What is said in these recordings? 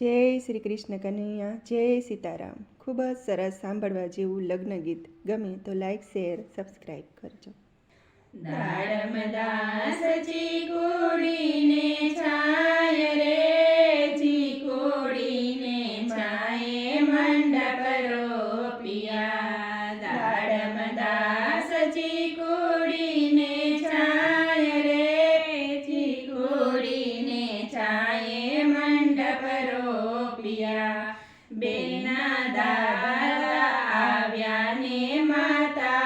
જય શ્રી કૃષ્ણ કનૈયા, જય સીતારામ. ખૂબ જ સરસ સાંભળવા જેવું લગ્ન ગીત. ગમે તો લાઈક શેર સબસ્ક્રાઈબ કરજો. દાડમદાસ ચીકુડીને બેના દાદા આવ્યા ને માતા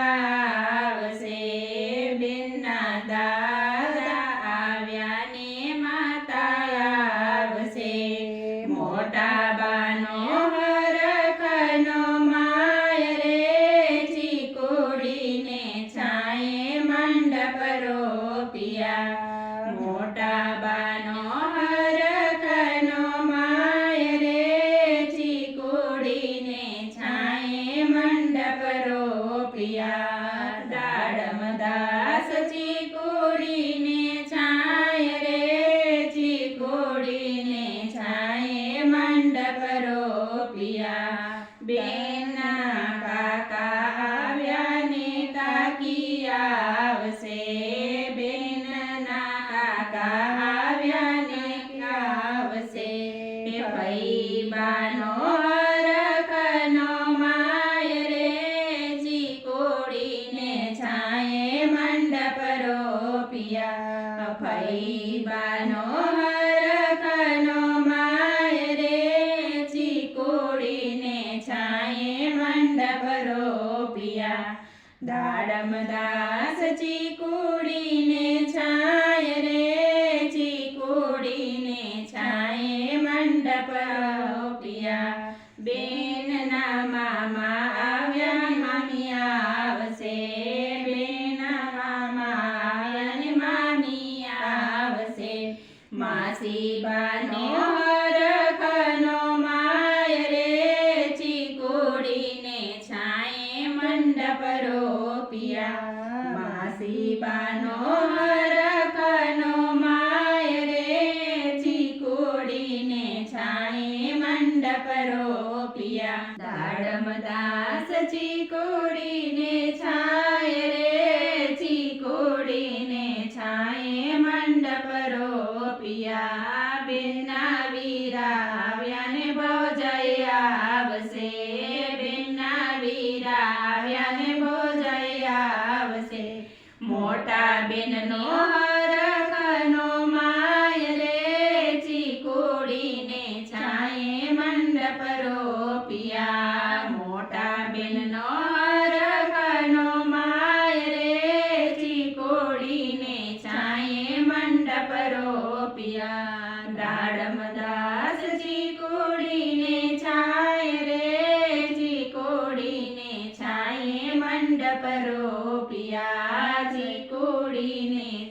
આવશે. બેના દાદા આવ્યા ને માતા આવશે. મોટા બાનો હરખનો માય રે, ચીકુડીને છાયે મંડપ રોપિયા. રોપિયા દાડમદાસ ચીકુડીને છાય રે, ચીકુડીને છાય મંડપ રોપિયા બેના કાકા આવ્યા ને તાકી આવશે, બેનના કાકા આવ્યા ને આવશે ભાઈ રોપિયા ભાઈ બાનો હરખનો માય રે ચીકોડીને છાયે મંડપ રોપિયા દાડમદાસ ચીકુડીને છાય રે ચીકુડીને છાયે મંડપ રોપિયા. બેનના બાનો હરખનો માય રે ચીકુડીને છાયે મંડપ રોપિયા માસી બાનો હરખનો માય રે ચીકુડીને છાયે મંડપ રોપિયા દાડમદાસ ચીકુડીને છાય બેનનો મંડપ